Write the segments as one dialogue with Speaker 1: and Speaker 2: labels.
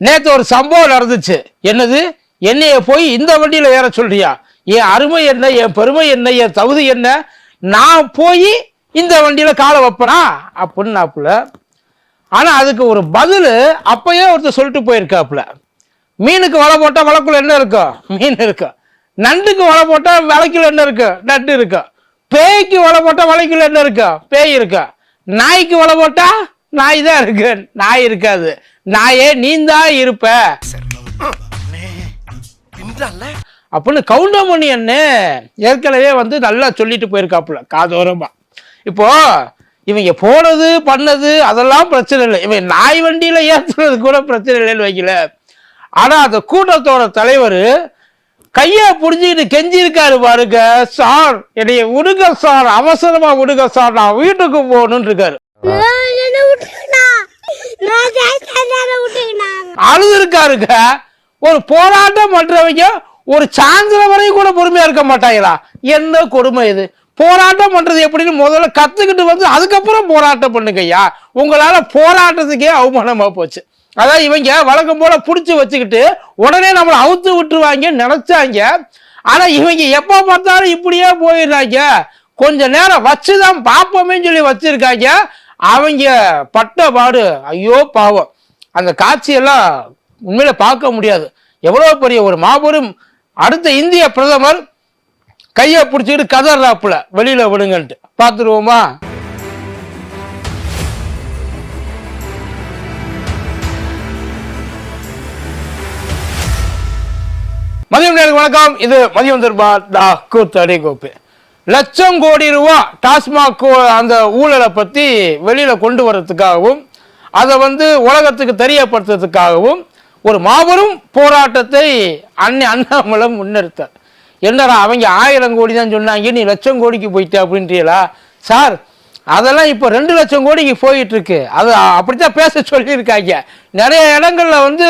Speaker 1: நேற்று ஒரு சம்பவம் நடந்துச்சு. என்னது? என்னைய போய் இந்த வண்டியில் ஏற சொல்றியா? என் அருமை என்ன என் பெருமை என்ன என் தகுதி என்ன? நான் போய் இந்த வண்டியில் காலை வைப்பனா? அப்படின்னாப்புல ஆனால் அதுக்கு ஒரு பதில் அப்பயே ஒருத்தர் சொல்லிட்டு போயிருக்காப்புல. மீனுக்கு வலை போட்டால் வலைக்குள்ள என்ன இருக்கும் மீன் இருக்கும் நண்டுக்கு வலை போட்டால் வலைக்குள்ள என்ன இருக்கும் நண்டு இருக்கும் பேய்க்கு வலை போட்டால் வலைக்குள்ள என்ன இருக்கும் பேய் இருக்கும் நாய்க்கு வலை போட்டால் நாய் தான் இருக்கு. நாய் இருக்காது. நாயே நீந்தா இருப்ப. அப்படின்னு கவுண்டமணி அண்ணே ஏற்கனவே வந்து நல்லா சொல்லிட்டு போயிருக்காப்புல காதோரமா. இப்போ இவங்க போனது பண்ணது அதெல்லாம் பிரச்சனை இல்லை. இவன் நாய் வண்டியில ஏற்றுறது கூட பிரச்சனை இல்லைன்னு வைக்கல. ஆனால் அந்த கூட்டத்தோட தலைவர் கையை புடிஞ்சுக்கிட்டு கெஞ்சிருக்காரு பாருங்க சார் என்னைய விடுங்க சார் அவசரமா விடுங்க சார் நான் வீட்டுக்கு போகணும்னு இருக்காரு. அழுது இருக்காருங்க ஒரு போராட்டம் பண்றவங்க ஒரு சாயந்தரம் வரையும் கூட பொறுமையா இருக்க மாட்டாங்களா? என்ன கொடுமை இது? போராட்டம் பண்றது எப்படின்னு முதல்ல கத்துக்கிட்டு வந்து அதுக்கப்புறம் போராட்டம் பண்ணுங்க ஐயா. உங்களால போராட்டத்துக்கே அவமானமா போச்சு. அதான் இவங்க வழக்கம் போல புடிச்சு வச்சுக்கிட்டு உடனே நம்மளை அவுத்து விட்டுருவாங்க நினைச்சாங்க. ஆனா இவங்க எப்ப பார்த்தாலும் இப்படியே போயிடுறாங்க. கொஞ்ச நேரம் வச்சுதான் பார்ப்போமே சொல்லி வச்சிருக்காங்க. அவங்க பட்ட பாடு ஐயோ பாவம். அந்த காட்சியெல்லாம் உண்மையில பார்க்க முடியாது. எவ்வளோ பெரிய ஒரு மாபெரும் அடுத்த இந்திய பிரதமர் கையை பிடிச்சிக்கிட்டு கதறாப்புல வெளியில விடுங்கன்ட்டு. பார்த்துருவோமா? மதியம் நேரம் வணக்கம். இது மதியம் தர்பார் டா கூத்தடி கோப்பு லட்சம் கோடி ரூபா டாஸ்மாக் அந்த ஊழலை பற்றி வெளியில் கொண்டு வர்றதுக்காகவும் அதை வந்து உலகத்துக்கு தெரியப்படுத்துறதுக்காகவும் ஒரு மாபெரும் போராட்டத்தை அன்னை அண்ணாமலை முன்னெடுத்தார். என்னடா அவங்க ஆயிரம் கோடி தான் சொன்னாங்க நீ லட்சம் கோடிக்கு போயிட்ட அப்படின்றீங்களா? சார் அதெல்லாம் இப்போ ரெண்டு லட்சம் கோடிக்கு போயிட்டுருக்கு. அது அப்படித்தான் பேச சொல்லியிருக்காங்க. நிறைய இடங்களில் வந்து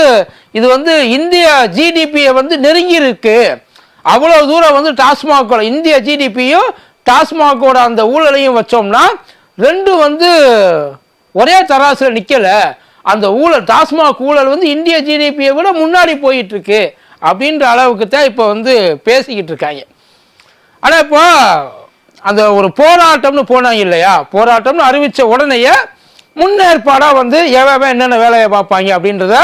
Speaker 1: இது வந்து இந்தியா ஜிடிபியை வந்து நெருங்கி இருக்குது அவ்வளோ தூரம் வந்து டாஸ்மாகோட இந்திய ஜிடிபியும் டாஸ்மாகோட அந்த ஊழலையும் வச்சோம்னா ரெண்டும் வந்து ஒரே தராசில் நிற்கலை அந்த ஊழல் டாஸ்மாக் ஊழல் வந்து இந்திய ஜிடிபியை விட முன்னாடி போயிட்டுருக்கு அப்படின்ற அளவுக்கு தான் இப்போ வந்து பேசிக்கிட்டு இருக்காங்க. ஆனால் இப்போ அந்த ஒரு போராட்டம்னு போனாங்க இல்லையா? போராட்டம்னு அறிவித்த உடனேயே முன்னேற்பாடாக வந்து எவன் என்னென்ன வேலையை பார்ப்பாங்க அப்படின்றத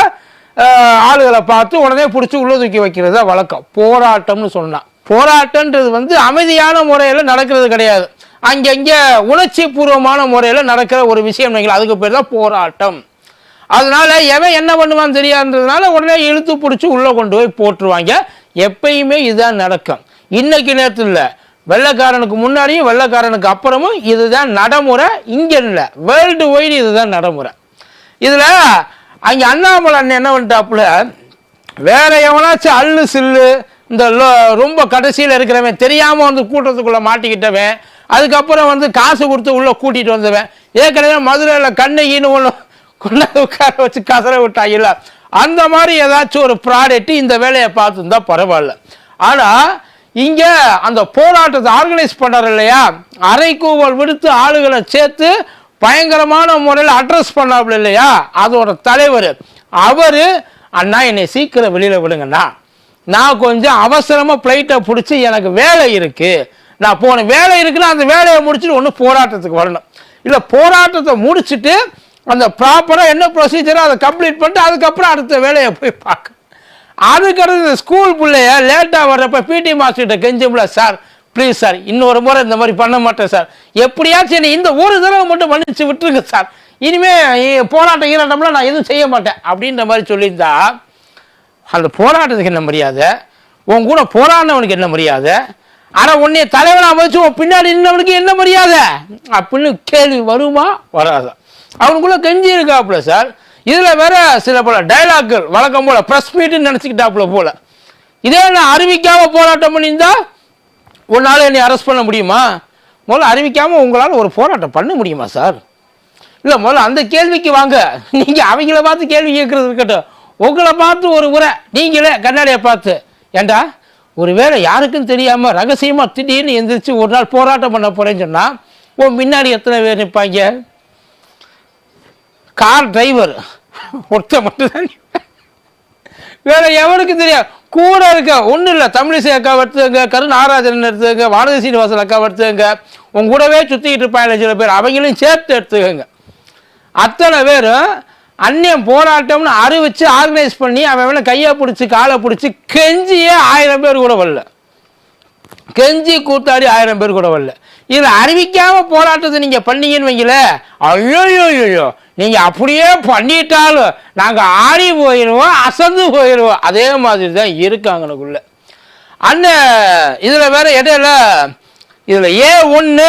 Speaker 1: ஆளுகளை பார்த்து உடனே பிடிச்சி உள்ள தூக்கி வைக்கிறது தான் வழக்கம். போராட்டம்னு சொன்னான் போராட்டன்றது வந்து அமைதியான முறையில் நடக்கிறது கிடையாது. அங்கங்கே உணர்ச்சி பூர்வமான முறையில் நடக்கிற ஒரு விஷயம் நீங்கள் அதுக்கு பேர் தான் போராட்டம். அதனால எவன் என்ன பண்ணுவான்னு தெரியாதுன்றதுனால உடனே இழுத்து பிடிச்சி உள்ளே கொண்டு போய் போட்டுருவாங்க. எப்பயுமே இதுதான் நடக்கும். இன்னைக்கு நேரத்தில் இல்லை வெள்ளக்காரனுக்கு முன்னாடியும் வெள்ளக்காரனுக்கு அப்புறமும் இதுதான் நடைமுறை. இங்கே இல்லை வேர்ல்டு ஒய்டு இதுதான் நடைமுறை. இதில் அங்கே அண்ணாமலை அண்ணன் என்ன பண்ணிட்டாப்புல? வேற எவனாச்சும் அல்லு சில்லு இந்த ரொம்ப கடைசியில் இருக்கிறவன் தெரியாமல் வந்து கூட்டத்துக்குள்ளே மாட்டிக்கிட்டவன் அதுக்கப்புறம் வந்து காசு கொடுத்து உள்ளே கூட்டிகிட்டு வந்தவன் ஏற்கனவே மதுரையில் கண்ணகின்னு ஒன்று கொண்டாந்து உட்கார வச்சு கசர விட்டாங்கல்ல அந்த மாதிரி ஏதாச்சும் ஒரு ப்ராடக்ட்டு இந்த வேலையை பார்த்துருந்தா பரவாயில்ல. ஆனால் இங்கே அந்த போராட்டத்தை ஆர்கனைஸ் பண்ணுறாரு இல்லையா? அரைக்கூவல் விடுத்து ஆளுகளை சேர்த்து பயங்கரமான முறையில் அட்ரஸ் பண்ணாப்புல இல்லையா? அதோட தலைவர். அவர் அண்ணா என்னை சீக்கிரம் வெளியில் விடுங்கண்ணா. நான் கொஞ்சம் அவசரமாக ஃப்ளைட்டை பிடிச்சி எனக்கு வேலை இருக்குது நான் போன வேலை இருக்குன்னா அந்த வேலையை முடிச்சுட்டு ஒன்று போராட்டத்துக்கு வரணும். இல்லை போராட்டத்தை முடிச்சுட்டு அந்த ப்ராப்பராக என்ன ப்ரொசீஜரோ அதை கம்ப்ளீட் பண்ணிட்டு அதுக்கப்புறம் அடுத்த வேலையை போய் பார்க்க அதுக்கடுத்து இந்த ஸ்கூல் பிள்ளைய லேட்டாக வர்றப்ப பிடி மாஸ்டர்கிட்ட கெஞ்சும்ல சார் ப்ளீஸ் சார் இன்னொரு முறை இந்த மாதிரி பண்ண மாட்டேன் சார் எப்படியாச்சும் என்னை இந்த ஒரு தடவை மட்டும் மன்னிச்சு விட்டுருங்க சார் இனிமேல் போராட்டம் ஈராட்டம்லாம் நான் எதுவும் செய்ய மாட்டேன். அப்படின்ற மாதிரி சொல்லியிருந்தா அந்த போராட்டத்துக்கு என்ன மரியாதை? உன் கூட போராடினவனுக்கு என்ன மரியாதை? ஆனால் உன்னைய தலைவனாக வச்சு உன் பின்னாடி நின்றவனுக்கு என்ன மரியாதை? அப்படின்னு கேள்வி வருமா? வராதா? அவனுக்குள்ள கெஞ்சி இருக்காப்புல சார் இதில் வேற சில பல டைலாக்கள் வழக்கம் போல ப்ரெஸ் மீட்டுன்னு நினச்சிக்கிட்டாப்புல போல. இதே நான் அறிவிக்காம போராட்டம் பண்ணியிருந்தா உன்னால் என்னை அரெஸ்ட் பண்ண முடியுமா? முதல்ல அறிவிக்காமல் உங்களால் ஒரு போராட்டம் பண்ண முடியுமா சார் இல்லை முதல்ல அந்த கேள்விக்கு வாங்க. நீங்கள் அவங்கள பார்த்து கேள்வி கேட்குறது இருக்கட்டும். உங்களை பார்த்து ஒரு உரை நீங்களே கண்ணாடியை பார்த்து. ஏண்டா? ஒருவேளை யாருக்கும் தெரியாமல் ரகசியமாக திடீர்னு எந்திரிச்சு ஒரு நாள் போராட்டம் பண்ண போகிறேன்னு சொன்னால் உன் முன்னாடி எத்தனை பேர் நிற்பாங்க? கார் டிரைவர் ஒருத்த மட்டும்தான் வேற எவனுக்கு தெரியும் கூட இருக்க ஒன்றும் இல்லை. தமிழிசை அக்கா எடுத்துங்க கரு நாராஜன் எடுத்துங்க வானதி சீனிவாசன் அக்கா எடுத்துங்க உங்க கூடவே சுற்றிக்கிட்டு இருப்பாங்க சில பேர் அவங்களையும் சேர்த்து எடுத்துக்கோங்க. அத்தனை பேரும் அந்நியம் போராட்டம்னு அறிவிச்சு ஆர்கனைஸ் பண்ணி அவன் அவனை கையை பிடிச்சி காலை பிடிச்சி கெஞ்சியே ஆயிரம் பேர் கூட வரல. கெஞ்சி கூத்தாடி ஆயிரம் பேர் கூட வரல. இதில் அறிவிக்காமல் போராட்டத்தை நீங்கள் பண்ணீங்கன்னு வைங்கள ஐயோ ஐயோ நீங்கள் அப்படியே பண்ணிட்டாலும் நாங்கள் ஆடி போயிடுவோம் அசந்து போயிடுவோம் அதே மாதிரி தான் இருக்காங்கனுக்குள்ள. அண்ணன் இதில் வேற இடையில இதில் ஏ ஒன்று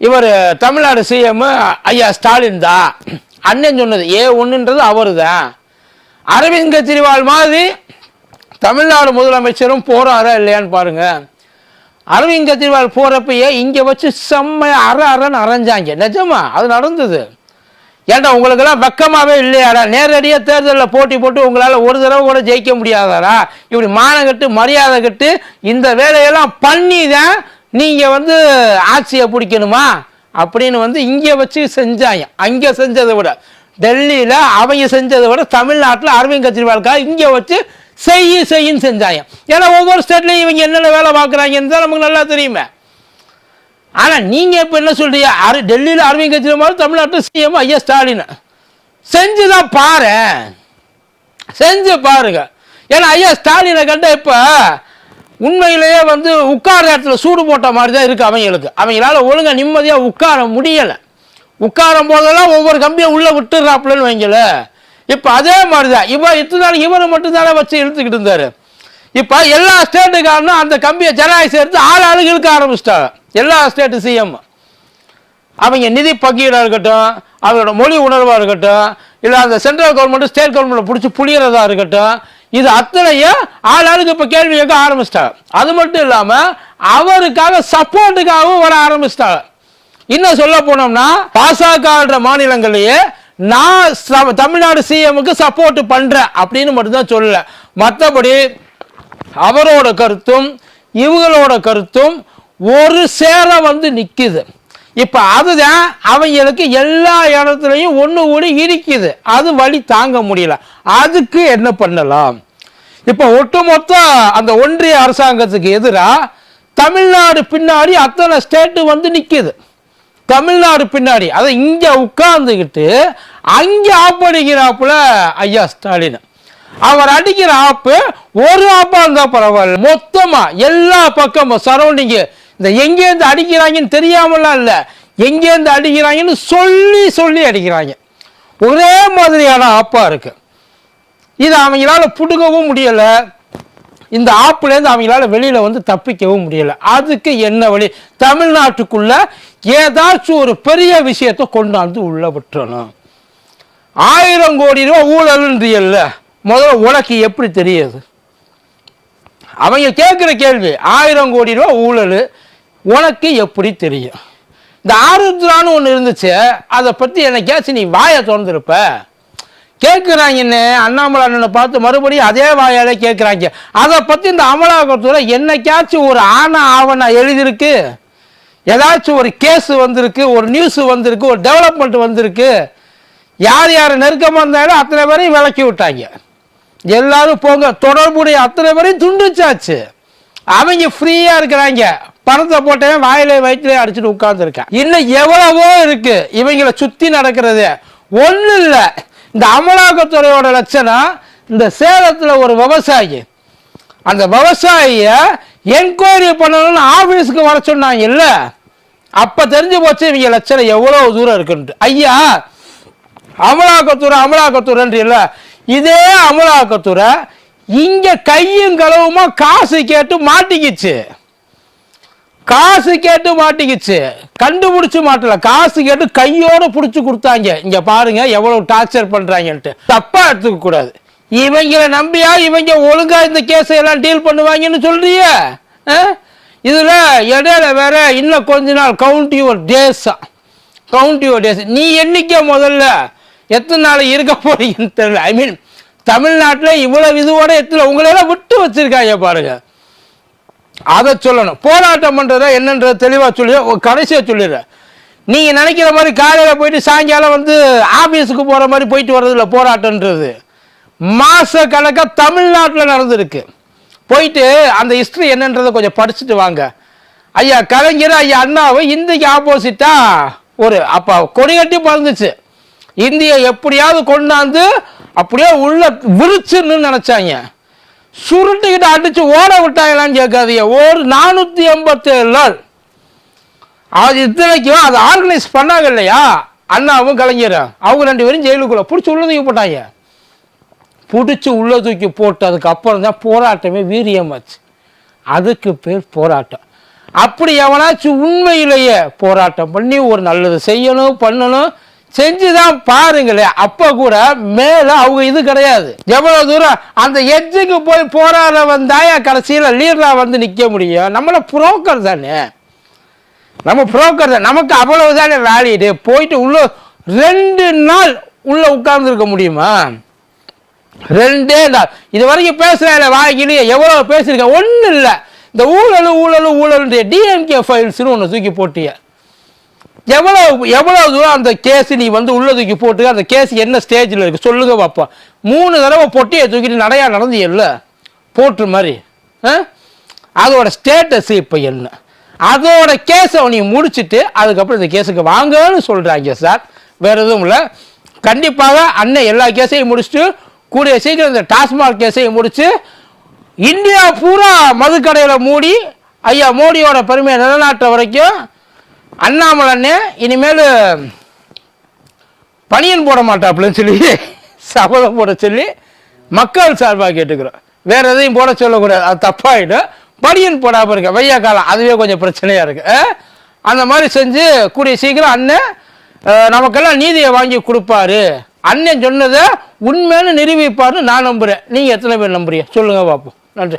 Speaker 1: இவர் தமிழ்நாடு சிஎம் ஐயா ஸ்டாலின் தான். அண்ணன் சொன்னது ஏ ஒன்றுன்றது அவரு தான் அரவிந்த் கெஜ்ரிவால் மாதிரி தமிழ்நாடு முதலமைச்சரும் போகிறாரா இல்லையான்னு பாருங்கள் அரவிந்த் கெஜ்ரிவால் போகிறப்பையே இங்கே வச்சு செம்மையாக அற அறன்னு அரைஞ்சாங்க. நிஜமா? அது நடந்தது. ஏன்டா உங்களுக்கெல்லாம் வெக்கமாகவே இல்லையாடா? நேரடியாக தேர்தலில் போட்டி போட்டு உங்களால் ஒரு தடவை கூட ஜெயிக்க முடியாதாரா இப்படி மானங்கட்டு மரியாதை கட்டு இந்த வேலையெல்லாம் பண்ணி தான் நீங்கள் வந்து ஆட்சியை பிடிக்கணுமா? அப்படின்னு வந்து இங்கே வச்சு செஞ்சாங்க. அங்கே செஞ்சதை விட. டெல்லியில் அவங்க செஞ்சதை விட தமிழ்நாட்டில் அரவிந்த் கெஜ்ரிவாலுக்காக இங்கே வச்சு செய்ய செய்யின்னு செஞ்சாங்க. ஏன்னா ஒவ்வொரு ஸ்டேட்லையும் இவங்க என்னென்ன வேலை பார்க்குறாங்கன்னு தான் நமக்கு நல்லா தெரியுமே. ஆனால் நீங்கள் இப்போ என்ன சொல்றீங்க? அரு டெல்லியில் அரவிந்த் கெஜ்ரிவால் தமிழ்நாட்டில் சிஎம் ஐயா ஸ்டாலின். செஞ்சுதான் பாரு. செஞ்சு பாருங்க. ஏன்னா ஐயா ஸ்டாலினை கண்ட இப்போ உண்மையிலேயே வந்து உட்கார இடத்துல சூடு போட்ட மாதிரி தான் இருக்குது அவங்களுக்கு. அவங்களால ஒழுங்காக நிம்மதியாக உட்கார முடியலை. உட்காரும் போதெல்லாம் ஒவ்வொரு கம்பியை உள்ளே விட்டுறாப்புலன்னு வைங்களேன். இப்போ அதே மாதிரி தான் இவ இத்தனை நாள் இவரை மட்டும்தானே வச்சு இழுத்துக்கிட்டு இருந்தாரு. இப்போ எல்லா ஸ்டேட்டுக்காரனும் அந்த கம்பியை ஜனநாயகம் எடுத்து ஆள் ஆளுக்கு இழுக்க ஆரம்பிச்சிட்டாங்க. எல்லா ஸ்டேட்டு சிஎம் அவங்க நிதி பங்கீடாக இருக்கட்டும் அவங்களோட மொழி உணர்வாக இருக்கட்டும் இல்லை அந்த சென்ட்ரல் கவர்மெண்ட் ஸ்டேட் கவர்மெண்ட் பிடிச்சி புளியறதா இருக்கட்டும் இது அத்தனையும் ஆள் ஆளுக்கு இப்போ கேள்வி கேட்க ஆரம்பிச்சிட்டாங்க. அது மட்டும் இல்லாமல் அவருக்காக சப்போர்ட்டுக்காகவும் வர ஆரம்பிச்சிட்டாங்க. இன்னும் சொல்ல போனோம்னா பாசக மாநிலங்களையே நான் ச- தமிழ்நாடு சிஎம்முக்கு சப்போர்ட் பண்றேன் அப்படின்னு மட்டும்தான் சொல்லல. மற்றபடி அவரோட கருத்தும் இவங்களோட கருத்தும் ஒரு சேர வந்து நிற்குது இப்போ அதுதான் அவங்களுக்கு எல்லா இடத்துலையும் ஒன்று கூடி இருக்குது. அது வழி தாங்க முடியல. அதுக்கு என்ன பண்ணலாம்? இப்போ ஒட்டுமொத்த அந்த ஒன்றிய அரசாங்கத்துக்கு எதிராக தமிழ்நாடு பின்னாடி அத்தனை ஸ்டேட்டு வந்து நிற்கிது தமிழ்நாடு பின்னாடி அதை இங்கே உட்கார்ந்துக்கிட்டு அங்கே ஆப் அடிக்கிறாப்புல ஐயா ஸ்டாலின். அவர் அடிக்கிற ஆப்பு ஒரு ஆப்பாக இருந்தால் பரவாயில்ல. மொத்தமாக எல்லா பக்கமும் சரௌண்டிங்கு இந்த எங்கேருந்து அடிக்கிறாங்கன்னு தெரியாமலாம் இல்லை. எங்கேருந்து அடிக்கிறாங்கன்னு சொல்லி சொல்லி அடிக்கிறாங்க. ஒரே மாதிரியான ஆப்பாக இருக்குது இது அவங்களால பிடுங்கவும் முடியலை. இந்த ஆப்புலேருந்து அவங்களால வெளியில் வந்து தப்பிக்கவும் முடியல. அதுக்கு என்ன வழி? தமிழ்நாட்டுக்குள்ள ஏதாச்சும் ஒரு பெரிய விஷயத்தை கொண்டாந்து உள்ள விட்டுறணும். ஆயிரம் கோடி ரூபாய் ஊழல்ன்றியல்ல. முதல்ல உனக்கு எப்படி தெரியுது? அவங்க கேட்குற கேள்வி ஆயிரம் கோடி ரூபா ஊழல் உனக்கு எப்படி தெரியும்? இந்த ஆருத்ரான்னு ஒன்று இருந்துச்சு அதை பற்றி என்னைக்காச்சும் நீ வாயை திறந்துருப்ப. கேட்குறாங்கன்னு அண்ணாமலை அண்ணனை பார்த்து மறுபடியும் அதே வாயாலே கேட்குறாங்க. அதை பற்றி இந்த அமலாக்கத்துறை என்னைக்காச்சும் ஒரு ஆனா ஆவணா எழுதியிருக்கு. ஏதாச்சும் ஒரு கேஸ் வந்திருக்கு ஒரு நியூஸ் வந்திருக்கு ஒரு டெவலப்மெண்ட் வந்திருக்கு. யார் யார் நெருக்கமாக இருந்தாலும் அத்தனை பேரையும் விளக்கி விட்டாங்க. எல்லாரும் போங்க தொடர்புடைய அத்தனை பேரையும் துண்டிச்சாச்சு. அவங்க ஃப்ரீயாக இருக்கிறாங்க. பணத்தை போட்டவன் வாயிலே வயிற்றுல அடிச்சுட்டு உட்காந்துருக்கேன் இன்னும் எவ்வளவோ இருக்கு. இவங்களை சுத்தி நடக்கிறது. ஒன்றும் இல்லை. இந்த அமலாக்கத்துறையோட லட்சணம் இந்த சேலத்தில் ஒரு விவசாயி. அந்த விவசாயிய என்கொயரி பண்ணணும்னு ஆஃபீஸுக்கு வர சொன்னாங்க இல்லை அப்போ தெரிஞ்சு போச்சு இவங்க லட்சணம் எவ்வளோ தூரம் இருக்குன்ட்டு. ஐயா அமலாக்கத்துறை அமலாக்கத்துறைன்ற இல்லை இதே அமலாக்கத்துறை இங்கே கையும் களவுமா காசு கேட்டு மாட்டிக்கிச்சு. காசு கேட்டு மாட்டிக்கிச்சு. கண்டுபிடிச்சு மாட்டல. காசு கேட்டு கையோட புடிச்சு கொடுத்தாங்க. இங்க பாருங்க எவ்வளவு டார்ச்சர் பண்றாங்கன்ட்டு. தப்பா எடுத்துக்க கூடாது. இவங்களை நம்பியா இவங்க ஒழுங்கா இந்த கேஸை எல்லாம் டீல் பண்ணுவாங்கன்னு சொல்றிய? இதுல இடையில வேற இன்னும் கொஞ்ச நாள் கவுண்ட் யுவர் டேஸா கவுண்ட் யுவர் டேஸ் நீ எண்ணிக்க முதல்ல எத்தனை நாள் இருக்க போறீங்கன்னு தெரியல. ஐ மீன் தமிழ்நாட்டில் இவ்வளவு இதுவோட எத்தனை உங்களெல்லாம் விட்டு வச்சிருக்காங்க பாருங்க. அதை சொல்லணும். போராட்டம் பண்றத என்னன்றத தெளிவாக சொல்லி கடைசியாக சொல்லிடுறேன். நீங்கள் நினைக்கிற மாதிரி காலையில் போயிட்டு சாயங்காலம் வந்து ஆபீஸுக்கு போகிற மாதிரி போயிட்டு வர்றது இல்லை போராட்டம்ன்றது. மாச தமிழ்நாட்டில் நடந்திருக்கு. போயிட்டு அந்த ஹிஸ்ட்ரி என்னன்றதை கொஞ்சம் படிச்சுட்டு வாங்க. ஐயா கலைஞர் ஐயா அண்ணாவை இந்திக்கு ஆப்போசிட்டா ஒரு அப்போ கொடிகட்டி பறந்துச்சு. இந்தியை எப்படியாவது கொண்டாந்து அப்படியே உள்ள விரிச்சுன்னு நினச்சாங்க. சுருட்டுக்கிட்டு அடிச்சு ஓட விட்டாங்களான்னு கேட்காதீங்க. ஒரு நானூற்றி எண்பத்தேழு நாள். அது இத்தனைக்கும் அதை ஆர்கனைஸ் பண்ணாங்க இல்லையா? அண்ணாவும் கலைஞரும். அவங்க ரெண்டு பேரும் ஜெயிலுக்குள்ள பிடிச்சி உள்ள தூக்கி போட்டாங்க. பிடிச்சி உள்ள தூக்கி போட்டதுக்கு அப்புறம் தான் போராட்டமே வீரியமாச்சு அதுக்கு பேர் போராட்டம். அப்படி எவனாச்சும் உண்மையிலேயே போராட்டம் பண்ணி ஒரு நல்லது செய்யணும் பண்ணணும் செஞ்சுதான் பாருங்களேன் அப்ப கூட மேல அவங்க இது கிடையாது. எவ்வளவு தூரம் அந்த எட்ஜுக்கு போய் போராட வந்தாயா கடைசியில லீடரா வந்து நிக்க முடியும்? நம்மள புரோக்கர் தானே. நம்ம புரோக்கர் தான். நமக்கு அவ்வளவு தானே வேலிடு போயிட்டு உள்ள ரெண்டு நாள் உள்ள உட்கார்ந்து இருக்க முடியுமா? ரெண்டே நாள். இது வரைக்கும் பேசுறேன் வாழ்க்கையிலேயே எவ்வளோ பேசியிருக்கேன்? ஒன்றும் இல்லை. இந்த ஊழல் ஊழல் ஊழல் டிஎம்கே ஃபைல்ஸ்னு ஒன்று தூக்கி போட்டிய. எவ்வளோ எவ்வளோ தூரம் அந்த கேஸ் நீ வந்து உள்ள தூக்கி போட்டு அந்த கேஸ் என்ன ஸ்டேஜில் இருக்குது சொல்லுங்க பார்ப்போம் மூணு தடவை பொட்டியை தூக்கிட்டு நடையா நடந்து இல்லை? போட்டு மாதிரி. ஆ? அதோட ஸ்டேட்டஸ் இப்போ என்ன? அதோட கேஸை நீ முடிச்சிட்டு அதுக்கப்புறம் இந்த கேஸுக்கு வாங்கன்னு சொல்கிறாங்க சார். வேறு எதுவும் இல்லை. கண்டிப்பாக அண்ணன் எல்லா கேஸையும் முடிச்சுட்டு கூடிய சீக்கிரம் இந்த டாஸ்மாக் கேஸையும் முடிச்சு இந்தியா பூரா மதுக்கடையில் மூடி ஐயா மோடியோட பெருமையை நிலநாட்டுற வரைக்கும் அண்ணாமலை இனிமேல் பனியன் போட மாட்டாப்புலன்னு சொல்லி சபதம் போட சொல்லி மக்கள் சார்பாக கேட்டுக்கிறோம். வேற எதையும் போட சொல்லக்கூடாது. அது தப்பாயிடும். பனியன் போடாமல் இருக்க வெய்ய காலம் அதுவே கொஞ்சம் பிரச்சனையாக இருக்கு. அந்த மாதிரி செஞ்சு கூடிய சீக்கிரம் அண்ணன் நமக்கெல்லாம் நீதியை வாங்கி கொடுப்பாரு. அண்ணன் சொன்னதை உண்மைன்னு நிரூபிப்பாருன்னு நான் நம்புறேன். நீங்கள் எத்தனை பேர் நம்புறீங்க? சொல்லுங்கள் பார்ப்போம் நன்றி.